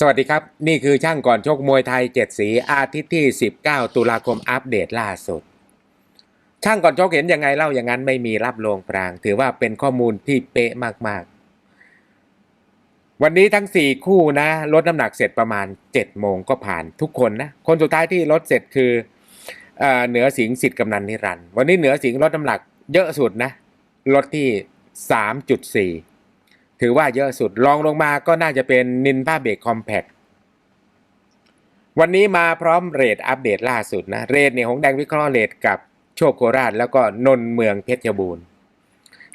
สวัสดีครับ นี่คือช่างก่อนชกมวยไทยเจ็ดสีอาทิตย์ที่ 19 ตุลาคมอัปเดตล่าสุด ช่างก่อนชกเห็นยังไงเล่าอย่างนั้นไม่มีรับลงปราง ถือว่าเป็นข้อมูลที่เป๊ะมากๆ วันนี้ทั้ง 4 คู่นะ ลดน้ำหนักเสร็จประมาณ 7 โมงก็ผ่านทุกคนนะ คนสุดท้ายที่ลดเสร็จคือเอเหนือสิงสิทธิ์กำนันนิรันดร์วันนี้เหนือสิงลดน้ำหนักเยอะสุดนะลดที่ 3.4 ถือว่าเยอะสุดรองลงมาก็น่าจะเป็นนินผ้าเบรกคอมแพควันนี้มาพร้อมเรทอัปเดตล่าสุดนะ เรทเนี่ยของแดงวิเคราะห์เรทกับโชคโคราช แล้วก็นนท์เมืองเพชรบูรณ์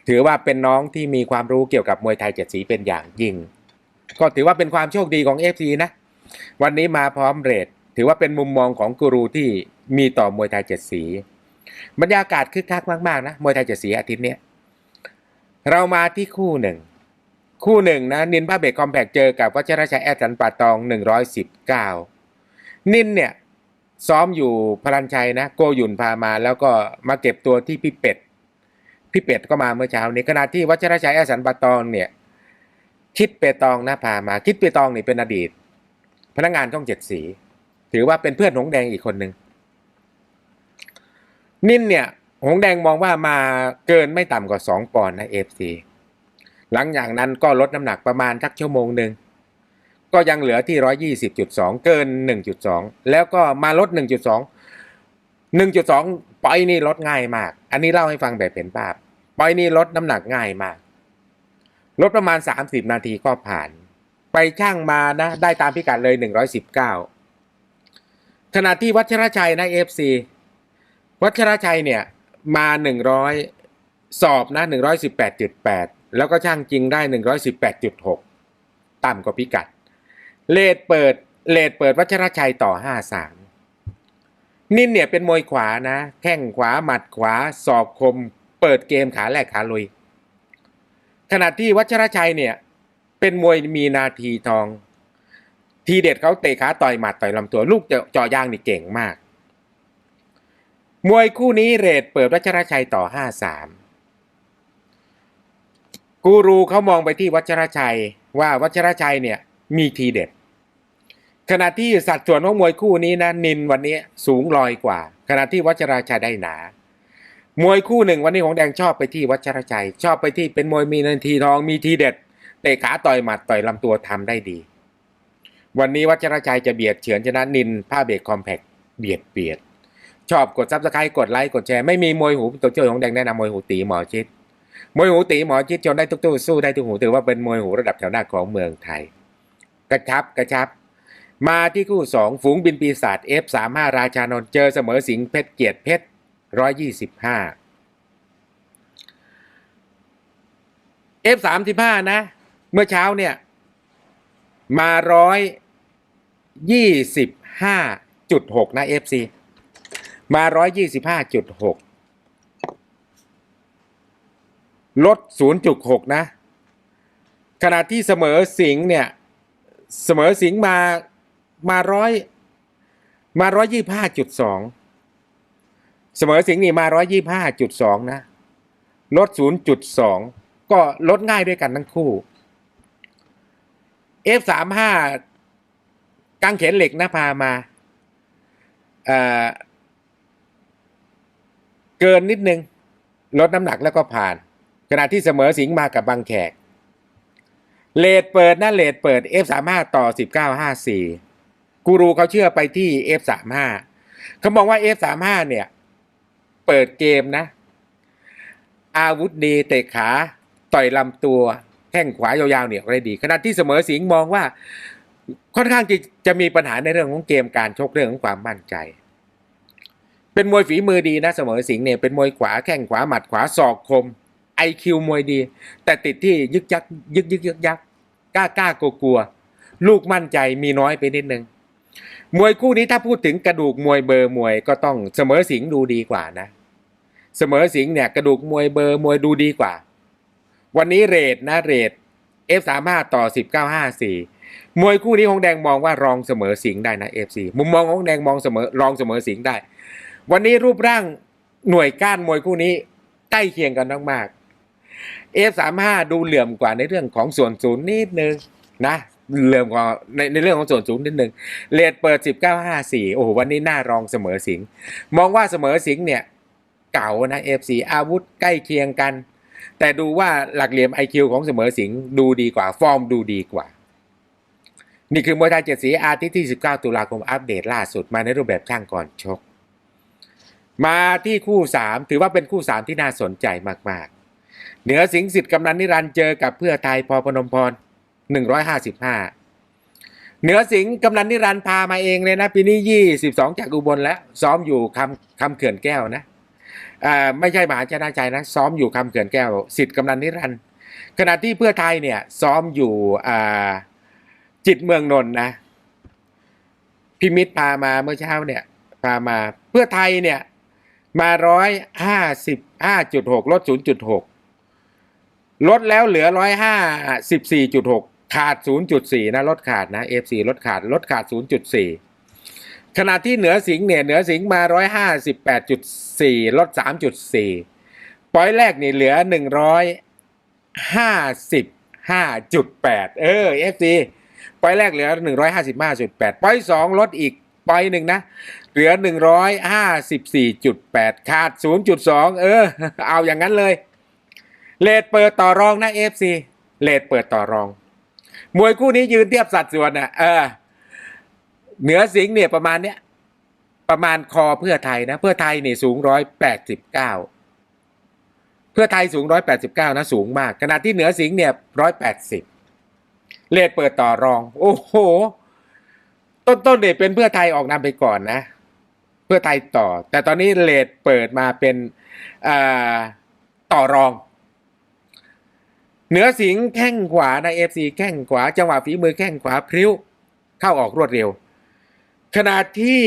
ถือว่าเป็นน้องที่มีความรู้เกี่ยวกับมวยไทยเจ็ดสีเป็นอย่างยิ่ง ก็ถือว่าเป็นความโชคดีของ f อนะ วันนี้มาพร้อมเรทถือว่าเป็นมุมมองของกูรูที่มีต่อมวยไทยเจ็ดสี บรรยากาศคึกคักมากๆนะมวยไทยเจ็ดสีอาทิตย์นี้เรามาที่คู่หนึ่ง คู่หนึ่งนะนินพาเบกคอมแพกเจอกับวัชรชัยแอดสันป่าตอง 119 นินเนี่ย ซ้อมอยู่พลันชัยนะ โกยุ่นพามาแล้วก็มาเก็บตัวที่พี่เป็ด พี่เป็ดก็มาเมื่อเช้านี้ขณะที่วัชรชัยแอดสันป่าตองเนี่ย คิดเปตองนะพามา คิดเปตองนี่เป็นอดีต พนักงานช่องเจ็ดสี ถือว่าเป็นเพื่อนหงแดงอีกคนหนึ่งนินเนี่ย หงแดงมองว่ามาเกินไม่ต่ำกว่าสองปอนด์นะเอฟซี หลังจากนั้นก็ลดน้ำหนักประมาณทักชั่วโมงหนึ่งก็ยังเหลือที่ร้อยี่สิบจุดสองเกินหนึ่งจุดสองแล้วก็มาลดหนึ่งจุดสองหนึ่งจุดสองปอยนี่ลดง่ายมาก อันนี้เล่าให้ฟังแบบเห็นภาพปอยนี่ลดน้ำหนักง่ายมาก ลดประมาณสามสิบนาทีก็ผ่าน ไปช่างมานะ ได้ตามพิกัดเลยหนึ่งร้อยสิบเก้าขณะที่วัชรชัยนะเอฟซีวัชรชัยเนี่ยมาหนึ่งร้อยสอบนะหนึ่งร้อยสิบ แล้วก็ช่างจริงได้ 118.6 ต่ำกว่าพิกัด เลดเปิด เลดเปิดวัชรชัยต่อ 53 นินเนี่ยเป็นมวยขวานะ แข้งขวาหมัดขวาศอกคม เปิดเกมขาแรกขาลุย ขณะที่วัชรชัยเนี่ย เป็นมวยมีนาทีทอง ทีเด็ดเขาเตะขาต่อยหมัดต่อยลำตัว ลูกเจาะยางนี่เก่งมาก มวยคู่นี้เรทเปิดวัชรชัยต่อ 53 กูรูเขามองไปที่วัชรชัยว่าวัชรชัยเนี่ยมีทีเด็ด ขณะที่สัดส่วนของมวยคู่นี้นะนินวันนี้สูงลอยกว่า ขณะที่วัชรชัยได้หนา มวยคู่หนึ่งวันนี้ของแดงชอบไปที่วัชรชัย ชอบไปที่เป็นมวยมีนาทีทองมีทีเด็ดเตะขาต่อยหมัดต่อยลำตัวทำได้ดี วันนี้วัชรชัยจะเบียดเฉือนชนะนินผ้าเบรกคอมแพคเบียดเบียดชอบกดซับสไครต์กดไลค์กดแชร์ไม่มีมวยหูตัวเจ้าของแดงแนะนำมวยหูตีหมอชิด มวยหูตีหมอชิดจนได้ทุกตู้สู้ได้ทุกหูถือว่าเป็นมวยหูระดับแถวหน้าของเมืองไทย กระชับกระชับ มาที่คู่สองฝูงบินปีศาจ F35 ราชานนท์เจอเสมอสิงห์เพชรเกียรติเพชรร้อยยี่สิบห้า F35 นะ เมื่อเช้าเนี่ย มาร้อยยี่สิบห้าจุดหกนะ FC มาร้อยยี่สิบห้าจุดหก ลด 0.6 นะ ขณะที่เสมอสิงเนี่ย เสมอสิงมามาร้อยมาร้อยยี่ห้าจุดสองเสมอสิงห์นี่มาร้อยยี่ห้าจุดสองนะ ลด0.2ก็ลดง่ายด้วยกันทั้งคู่ F35 กางเขนเหล็กนะพามาเเกินนิดนึง ลดน้ำหนักแล้วก็ผ่าน ขณะที่เสมอสิงห์มากับบางแขก เลดเปิดนะเลดเปิด F35 ต่อ 1954 กูรูเขาเชื่อไปที่ F35 เขามองว่า F35 เนี่ย เปิดเกมนะ อาวุธดีเตะขา ต่อยลำตัวแข้งขวายาวๆเนี่ยได้ดี ขณะที่เสมอสิงห์มองว่าค่อนข้างจะจะมีปัญหาในเรื่องของเกมการชกเรื่องของความมั่นใจ เป็นมวยฝีมือดีนะเสมอสิงห์เนี่ยเป็นมวยขวาแข้งขวาหมัดขวาศอกคม ไอคิวมวยดี แต่ติดที่ยึกยักยึกยึกยึกยักกล้ากล้ากลัวกลัว ลูกมั่นใจมีน้อยไปนิดนึง มวยคู่นี้ถ้าพูดถึงกระดูกมวยเบอร์มวยก็ต้องเสมอสิงดูดีกว่านะ เสมอสิงเนี่ยกระดูกมวยเบอร์มวยดูดีกว่า วันนี้เรทนะเรท F35 ต่อ 1954 มวยคู่นี้ของแดงมองว่ารองเสมอสิงได้นะ FC มุมมองของแดงมองเสมอรองเสมอสิงได้ วันนี้รูปร่างหน่วยก้านมวยคู่นี้ใกล้เคียงกันมากๆ F35 ดูเหลื่อมกว่าในเรื่องของส่วนศูนย์นิดนึงนะเริ่อมก็ในในเรื่องของส่วนสูงนิดนึงเลทเปิด 1954 โอ้โห วันนี้หน้ารองเสมอสิง มองว่าเสมอสิงเนี่ย เก่านะ FC อาวุธใกล้เคียงกัน แต่ดูว่าหลักเหลี่ยม IQ ของเสมอสิงดูดีกว่า ฟอร์มดูดีกว่า นี่คือมวยไทยเจ็ดสีอาทิตย์ที่ 19 ตุลาคมอัปเดตล่าสุดมาในรูปแบบช่างก่อนชก มาที่คู่ 3 ถือว่าเป็นคู่ 3 ที่น่าสนใจมาก ๆ เหนือสิงสิทธิ์กำนันนิรันเจอกับเพื่อไทยพอพนมพร155เหนือสิงกำนันนิรันพามาเองเลยนะ ปีนี้22จากอุบลแล้ว ซ้อมอยู่คำคำเขื่อนแก้วนะไม่ใช่มหาชนะใจนะ ซ้อมอยู่คำเขื่อนแก้ว สิทธิ์กำนันนิรันขณะที่เพื่อไทยเนี่ยซ้อมอยู่จิตเมืองนนนะพิมิตพามาเมื่อเช้าเนี่ยพามาเพื่อไทยเนี่ยมาร้อยห้าสิบห้าจุดหกลดศูนย์จุดหก ลดแล้วเหลือร้อยห้าสิบสี่จุดหกขาดศูนย์จุดสี่นะลดขาดนะเอฟซีลดขาดลดขาดศูนย์จุดสี่ขณะที่เหนือสิงห์เนี่ยเหนือสิงห์มาร้อยห้าสิบแปดจุดสี่ลดสามจุดสี่ปอยแรกนี่เหลือหนึ่งร้อยห้าสิบห้าจุดแปดเออเอฟซีปอยแรกเหลือหนึ่งร้อยห้าสิบห้าจุดแปดปอยสองลดอีกปอยหนึ่งนะ เหลือ154.8ขาด0.2เออ เอาอย่างนั้นเลย เลทเปิดต่อรองนะ FC เลทเปิดต่อรอง มวยคู่นี้ยืนเทียบสัดส่วนน่ะเออ เหนือสิงห์เนี่ยประมาณเนี้ยประมาณคอเพื่อไทยนะ เพื่อไทยเนี่ยสูง189เก้าเพื่อไทยสูง189นะสูงมาก ขณะที่เหนือสิงห์เนี่ย180เลทเปิดต่อรอง โอ้โห ต้นต้นเดชเป็นเพื่อไทยออกนำไปก่อนนะ เพื่อไทยต่อ แต่ตอนนี้เลทเปิดมาเป็นอ่าต่อรอง เหนือสิงห์แข้งขวาในเอฟซีแข้งขวา จังหวะฝีมือแข้งขวาพริ้ว เข้าออกรวดเร็ว ขณะที่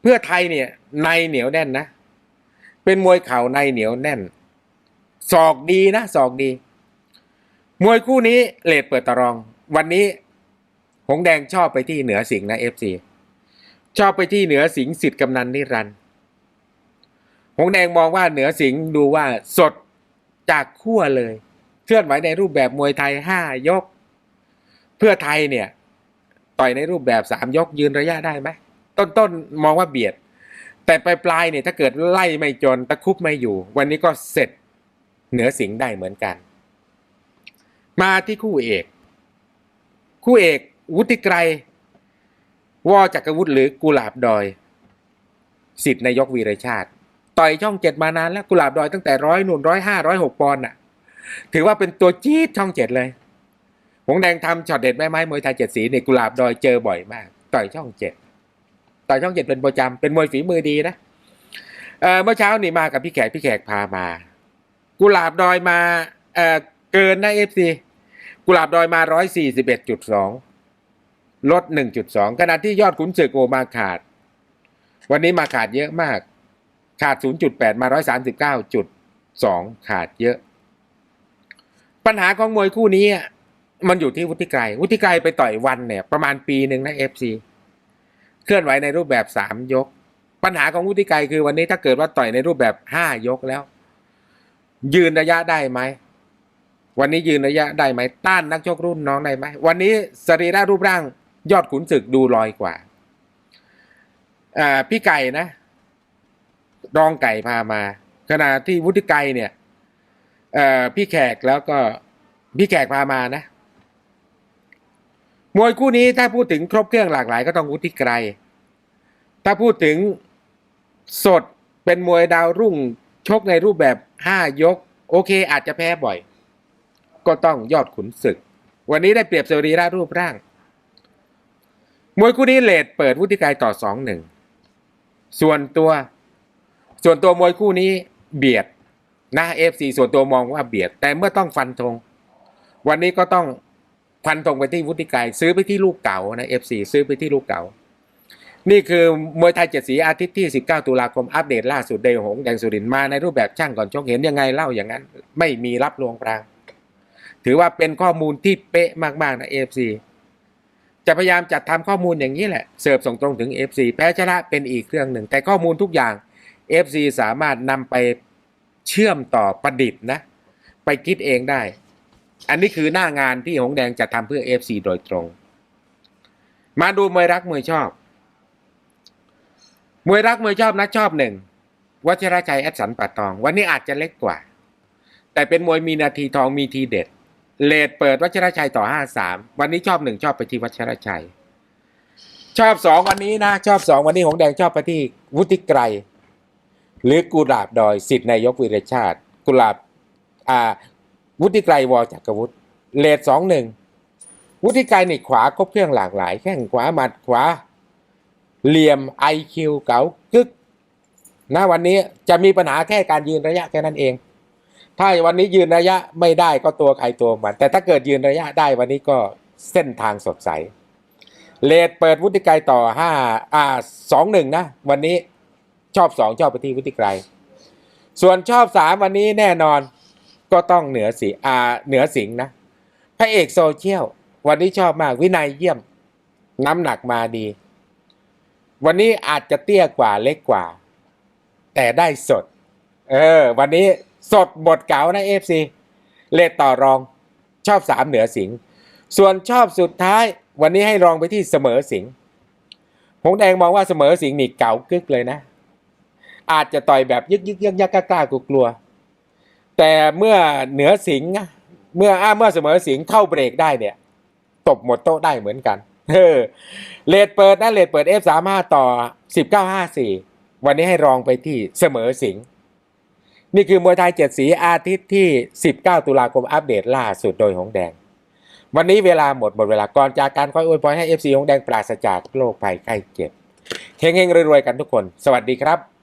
เพื่อไทยเนี่ยในเหนียวแน่นนะ เป็นมวยเข่าในเหนียวแน่น ศอกดีนะศอกดี มวยคู่นี้เลทเปิดต่อรอง วันนี้ หงแดงชอบไปที่เหนือสิงห์นะเอฟซีชอบไปที่เหนือสิงห์สิทธิ์กำนันนิรันดร์หงแดงมองว่าเหนือสิงห์ดูว่าสดจากขั้วเลย ลื่อนไหวในรูปแบบมวยไทยห้ายก เพื่อไทยเนี่ย ต่อยในรูปแบบสามยกยืนระยะได้ไหมต้นต้นมองว่าเบียด แต่ปลายปลายเนี่ยถ้าเกิดไล่ไม่จนตะคุบไม่อยู่ วันนี้ก็เสร็จเหนือสิงห์ได้เหมือนกัน มาที่คู่เอก คู่เอกวุฒิไกรวอจักรวุฒิหรือกุหลาบดอยสิทธิ์นายกวีรชาติ ต่อยช่องเจ็ดมานานแล้วกุหลาบดอยตั้งแต่ร้อยหนุนร้อยห้าร้อยหกปอนด์น่ะ ถือว่าเป็นตัวจี๊ดช่องเจ็ดเลย หงแดงทำช็อตเด็ดแม่ไม้มวยไทยเจ็ดสีเนี่ยกุหลาบดอยเจอบ่อยมาก ต่อยช่องเจ็ดต่อยช่องเจ็ดเป็นประจำเป็นมวยฝีมือดีนะเอ่อเมื่อเช้านี่มากับพี่แขกพี่แขกพามา กุหลาบดอยมาเอ่อเกินนะเอฟซีกุหลาบดอยมาร้อยสี่สิบเอ็ดจุดสองลด1.2ขณะที่ยอดขุนศึกโอมาขาด วันนี้มาขาดเยอะมาก ขาด0.8มา139.2ขาดเยอะ ปัญหาของมวยคู่นี้มันอยู่ที่วุฒิไกรวุฒิไกรไปต่อยวันเนี่ย ประมาณปีหนึ่งนะ FC เคลื่อนไหวในรูปแบบ3ยก ปัญหาของวุฒิไกรคือวันนี้ถ้าเกิดว่าต่อยในรูปแบบ5ยกแล้ว ยืนระยะได้ไหมวันนี้ยืนระยะได้ไหมต้านนักชกรุ่นน้องได้ไหมวันนี้สรีระรูปร่าง ยอดขุนศึกดูลอยกว่าอ่าพี่ไก่นะรองไก่พามา ขณะที่วุฒิไกรเนี่ย เอ่อพี่แขกแล้วก็พี่แขกพามานะ มวยคู่นี้ถ้าพูดถึงครบเครื่องหลากหลาย ก็ต้องวุฒิไกร ถ้าพูดถึงสดเป็นมวยดาวรุ่ง ชกในรูปแบบห้ายก โอเคอาจจะแพ้บ่อย ก็ต้องยอดขุนศึก วันนี้ได้เปรียบสรีระรูปร่าง มวยคู่นี้เลทเปิดวุฒิไกรต่อสองหนึ่งส่วนตัว ส่วนตัวมวยคู่นี้เบียด นะเอฟซีส่วนตัวมองว่าเบียด แต่เมื่อต้องฟันธงวันนี้ก็ต้องฟันธงไปที่วุฒิไกรซื้อไปที่ลูกเก่านะเอฟซีซื้อไปที่ลูกเก่า นี่คือมวยไทยเจ็ดสีอาทิตย์ที่ 19 ตุลาคมอัปเดตล่าสุดเดยหงแดงสุรินมาในรูปแบบช่างก่อนชกเห็นยังไงเล่าอย่างนั้น ไม่มีรับลวงปรางถือว่าเป็นข้อมูลที่เป๊ะมากๆนะ AFC จะพยายามจัดทำข้อมูลอย่างนี้แหละเสิร์ฟส่งตรงถึง FC แพ้ชนะเป็นอีกเครื่องหนึ่ง แต่ข้อมูลทุกอย่าง FC สามารถนำไป เชื่อมต่อประดิษฐ์นะ ไปคิดเองได้ อันนี้คือหน้างานที่หงแดงจะทำเพื่อ FC โดยตรง มาดูมวยรักมวยชอบ มวยรักมวยชอบนะชอบหนึ่งวัชรชัยแอดสันป่าตอง วันนี้อาจจะเล็กกว่า แต่เป็นมวยมีนาทีทองมีทีเด็ด เลดเปิดวัชรชัยต่อห้าสามวันนี้ชอบหนึ่งชอบไปที่วัชรชัย ชอบสองวันนี้นะ ชอบสองวันนี้หงแดงชอบไปที่วุฒิไกร หรือกุหลาบดอยสิทธินายกวิรชาติ กุหลาบอ่าวุฒิไกรวอจักรวุฒิเลดสองหนึ่งวุฒิไกรนี่ขวาครบเครื่องหลากหลาย แข้งขวาหมัดขวา เหลี่ยมไอคิวเก๋ากึกนะวันนี้จะมีปัญหาแค่การยืนระยะแค่นั้นเอง ถ้าวันนี้ยืนระยะไม่ได้ก็ตัวใครตัวมัน แต่ถ้าเกิดยืนระยะได้วันนี้ก็เส้นทางสดใสเลดเปิดวุฒิไกรต่อห้าอ่าสองหนึ่งนะ วันนี้ ชอบสองชอบไปที่วุฒิไกรส่วนชอบสามวันนี้แน่นอนก็ต้องเหนือสีอ่าเหนือสิงนะพระเอกโซเชียลวันนี้ชอบมากวินัยเยี่ยม น้ำหนักมาดี วันนี้อาจจะเตี้ยกว่าเล็กกว่า แต่ได้สด เออ วันนี้สดบทเก๋านะเอฟซีเลดต่อรองชอบสามเหนือสิง ส่วนชอบสุดท้าย วันนี้ให้รองไปที่เสมอสิงหงแดงมองว่าเสมอสิงนี่เก๋ากึกเลยนะ อาจจะต่อยแบบยึกยึกยักยักกล้ากล้ากลัว แต่เมื่อเหนือสิงเมื่ออ้าเมื่อเสมอสิงเข้าเบรกได้เนี่ย ตบหมดโต๊ะได้เหมือนกันเออเลดเปิดนะเลดเปิด F35 ต่อ1954วันนี้ให้รองไปที่เสมอสิงนี่คือมวยไทยเจ็ดสีอาทิตย์ที่ 19 ตุลาคมอัปเดตล่าสุดโดยหงแดง วันนี้เวลาหมดหมดเวลาก่อนจากการค่อยอวยพรให้ FC หงแดงปราศจากโรคภัยไข้เจ็บเฮงๆรวยๆกันทุกคน สวัสดีครับ